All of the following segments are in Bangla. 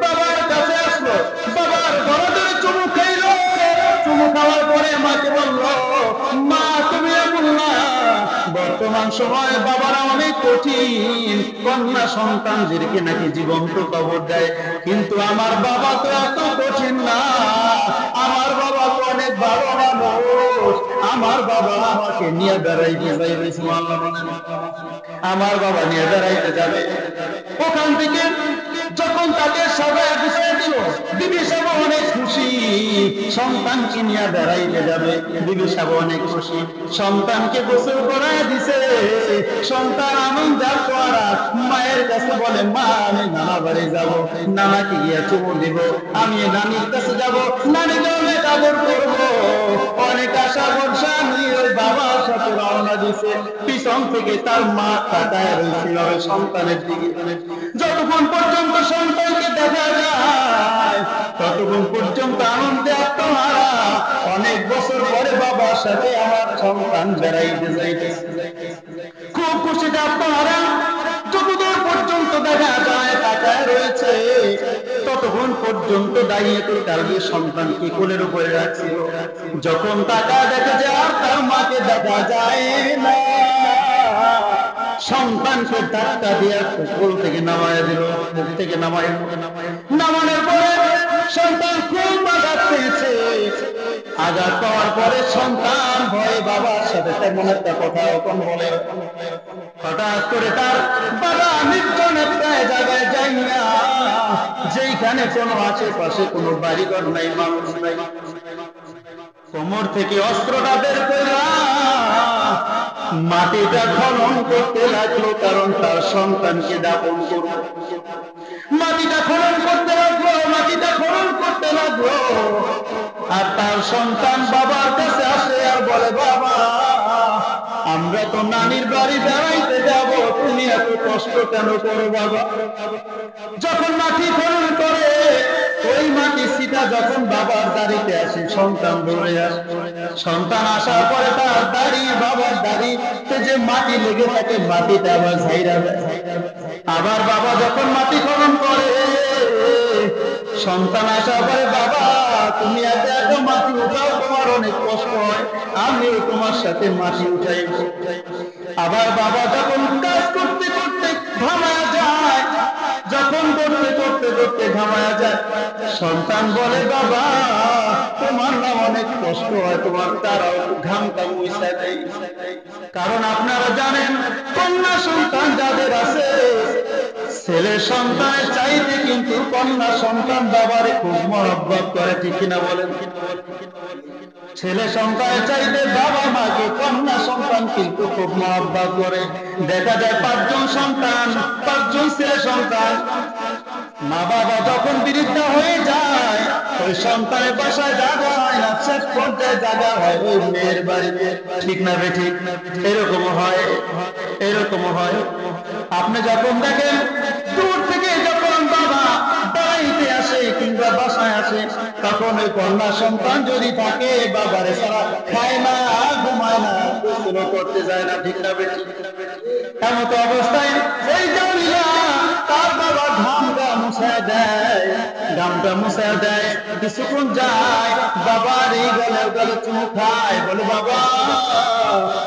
বাবার কাছে আসলো। বাবার চুমু খাইলো চুমু খাওয়ার পরে মাকে মা, তুমি এমন না। বর্তমান সময়ে বাবারা অনেক কঠিন। কন্যা সন্তানদেরকে নাকি জীবন্ত কবর দেয়। কিন্তু আমার বাবা তো এত কঠিন না। আমার বাবা তো অনেক মানুষ। আমার বাবা আমাকে নিয়ে বেড়াইতে আমার বাবা নিয়ে বেড়াইতে যাবে। ওখান থেকে অনেক খুশি। সন্তানকে নিয়ে বেড়াইতে যাবে, বিবি সাহেব অনেক খুশি। সন্তানকে গোসল করায় দিছে। সন্তান আনন্দের করা মায়ের কাছে বলে, মা, আমি নানা বাড়ি যাব, নানাকে গিয়ে চুমু দিব, আমি নানির কাছে যাব, নানি জলে কাবর করব অনেক আশা ভরসা নিয়ে ওই বাবার সাথে রওনা দিছে। পিছন থেকে তার মা তাকায় রয়েছিল সন্তানের দিকে। যতক্ষণ পর্যন্ত সন্তানকে দেখা যায় ততক্ষণ পর্যন্ত আনন্দে আত্মহারা। অনেক বছর পরে বাবার সাথে আমার সন্তান বেড়াইতে যাইতেছে। খুব খুশিতে আত্মহারা। যতদূর পর্যন্ত দেখা যায় তাকায় রয়েছে, ততক্ষণ পর্যন্ত দাঁড়িয়ে তো কালকে সন্তানকে কোলের উপরে রাখছিল? যখন টাকা দেখে যে আর তার মাকে দেখা যায় না। সন্তানকে ধাক্কা দিয়ে কোল থেকে নামায় দিল মুখ থেকে নামায় নামানোর পরে সন্তান খুব আঘাত পেয়েছে। আঘাত পাওয়ার পরে সন্তান ভয়ে বাবার সাথে তেমন একটা কথা এখন বলে হঠাৎ করে তার বাবা নির্জন একটা জায়গায় যাই না যেইখানে কোনো আশেপাশে কোনো বাড়িঘর নাই, মানুষ নাই। কোমর থেকে অস্ত্রটা বের করে মাটিটা খনন করতে লাগল কারণ তার সন্তানকে দাপন করবে মাটিটা খনন করতে লাগল, মাটিটা খনন করতে লাগল। আর তার সন্তান বাবার কাছে আসে আর বলে, বাবা, আমরা তো নানির বাড়ি বেড়াইতে যাব, তুমি এত কষ্ট কেন করো বাবা? যখন মাটি মাটি যখন বাবার দাড়িতে আসে, সন্তান দৌড়ে আসে। সন্তান আসার পরে তার দাড়ি, বাবার দাড়িতে যে মাটি লেগে থাকে মাটিটা আবার ঝাইরা আবার বাবা যখন মাটি খনন করে, সন্তান আসার পরে, বাবা, তুমি এত এত মাটি উঠাও, তোমার অনেক কষ্ট হয়, আমি তোমার সাথে মাটি উঠাই। আবার বাবা যখন কাজ করতে করতে ঘামায়া যায়, যখন করতে করতে করতে ঘামায়া যায় সন্তান বলে, বাবা, তোমার না অনেক কষ্ট হয়, তোমার তারাও ঘামটা মুইসা কারণ আপনারা জানেন, কন্যা সন্তান যাদের আছে, ছেলে সন্তানের চাইতে কিন্তু কন্যা সন্তান বাবারে খুব মহব্বত করে, ঠিক কিনা বলেন? ছেলে সন্তানের চাইতে বাবা মাকে কন্যা সন্তান কিন্তু খুব মহব্বত করে। দেখা যায় পাঁচজন সন্তান, পাঁচজন ছেলে সন্তান। মা বাবা যখন বিরুদ্ধা হয়ে যায়, ওই সন্তানের বাসায় জায়গা হয় না শেষ পর্যায়ে জায়গা হয়, ওই মেয়ের বাড়িতে ঠিক না বে ঠিক? এরকম হয় এরকম হয়। আপনি যখন দেখেন, দূর থেকে যখন বাবা বাড়িতে আসে কিংবা বাসায় আসে, তখন ওই কন্যা সন্তান যদি থাকে, বাবারে সারা খায় না, ঘুমায় না গোসল করতে যায় না, ঠিক না বে ঠিক? এমন তো অবস্থায় এই জামিলা তার বাবা ঘামটা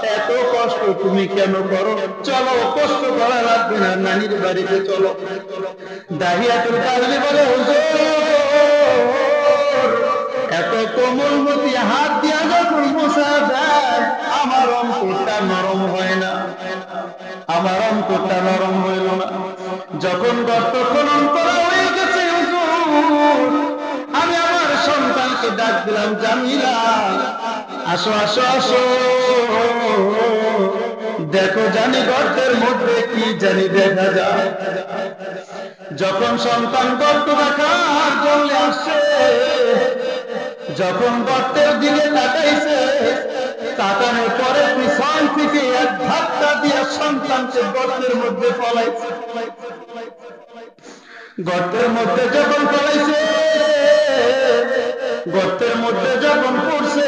এত কষ্ট তুমি কেন করো? চলো, কষ্ট করা লাগবে না নানির বাড়িতে চলো। বলে এত কোমলমতি হাত দিয়া যখন মুছা আমার অন্তরটা নরম হয় না। আমার অন্তরটা নরম হইল না। যখন গর্ত খনন করা হয়ে গেছে আমি আমার সন্তানকে ডাক দিলাম, জামিলা, আসো আসো আসো। দেখো জানি গর্তের মধ্যে কি জানি দেখা যায়। যখন সন্তান গর্ত দেখার জন্য আসছে, যখন গর্তের দিকে তাকাইছে, তাকানোর পরে পিছন থেকে এক ধাক্কা দিয়ে সন্তানকে গর্তের মধ্যে ফলাইছে। গর্তের মধ্যে যখন ফলাইছে গর্তের মধ্যে যখন পড়ছে,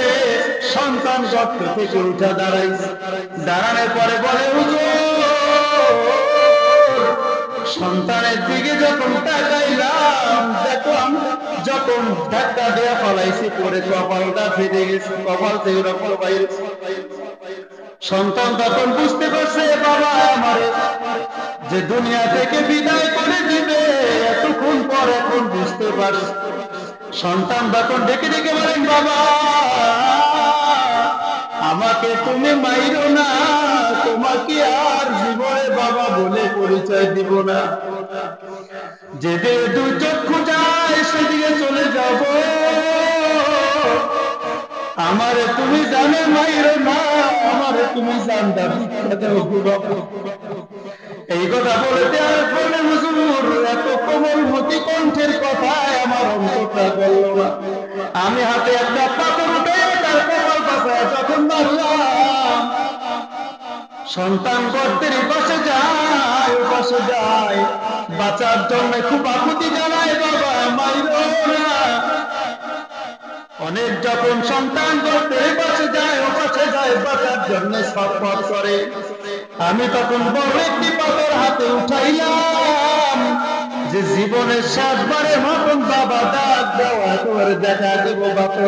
সন্তান গর্ত থেকে উঠে দাঁড়াইছে। দাঁড়ানোর পরে বলে সন্তানের দিকে যখন তাকাইলাম, দেখলাম যখন ধাক্কা দেয়া ফলাইছি পরে কপালটা ফেটে গেছে, কপাল থেকে রকম বাইরে সন্তান তখন বুঝতে পারছে, বাবা আমার, যে দুনিয়া থেকে বিদায় করে বুঝতে সন্তান তখন ডেকে ডেকে বলেন, বাবা, আমাকে তুমি মাইরো না, তোমাকে আর জীবনে বাবা বলে পরিচয় দিব না। যেতে দু চক্ষু যায়, সেদিকে চলে যাব। আমারে তুমি জানে মাইরো না, আমারে তুমি জানতা ভিক্ষা বাবা এই কথা বলে দেওয়ার ফলে হুজুর। এত কোমল মতি কণ্ঠের কথায় আমার না। আমি হাতে একটা পাথর উঠে তার কোমল পাশায় যখন মারলাম, সন্তান গর্তের পাশে যায় পাশে যায়। বাঁচার জন্য খুব আকুতি জানায় বাবা মাইরো অনেক যখন সন্তান গর্তের পাশে যায়, ও পাশে যায়, বাঁচার জন্য ছটফট করে। আমি তখন বড় একটি পাথর হাতে উঠাইলাম। যে জীবনের সাতবারে মতন বাবা দাগ দেওয়া তোমার দেখা দেবো বাপর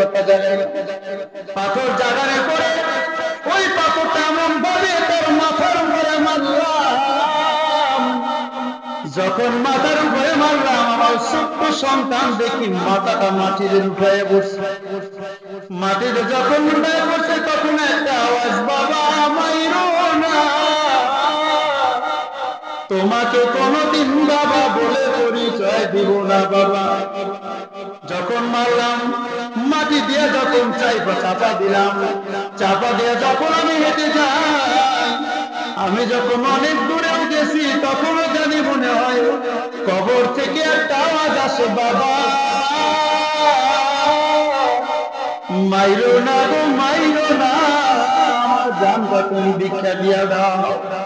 পাথর জাগারে করে যখন মাথার উপরে মারলাম, আমার ছোট্ট সন্তান দেখি মাথাটা মাটিতে উঠায় বসছে মাটিতে যখন উঠায় বসছে তখন একটা আওয়াজ, বাবা, মাইরো না। তোমাকে কোনদিন বাবা বলে পরিচয় দিব না, বাবা। যখন মারলাম, মাটি দিয়ে যখন চাইপা চাপা দিলাম, চাপা দিয়ে যখন আমি হেঁটে যাই, আমি যখন অনেক দূরে উঠেছি হয় কবর থেকে একটা আওয়াজ আসে, বাবা! মাইরো না গো, মাইরো না, আমার জানটা তুমি দীক্ষা দিয়া দাও।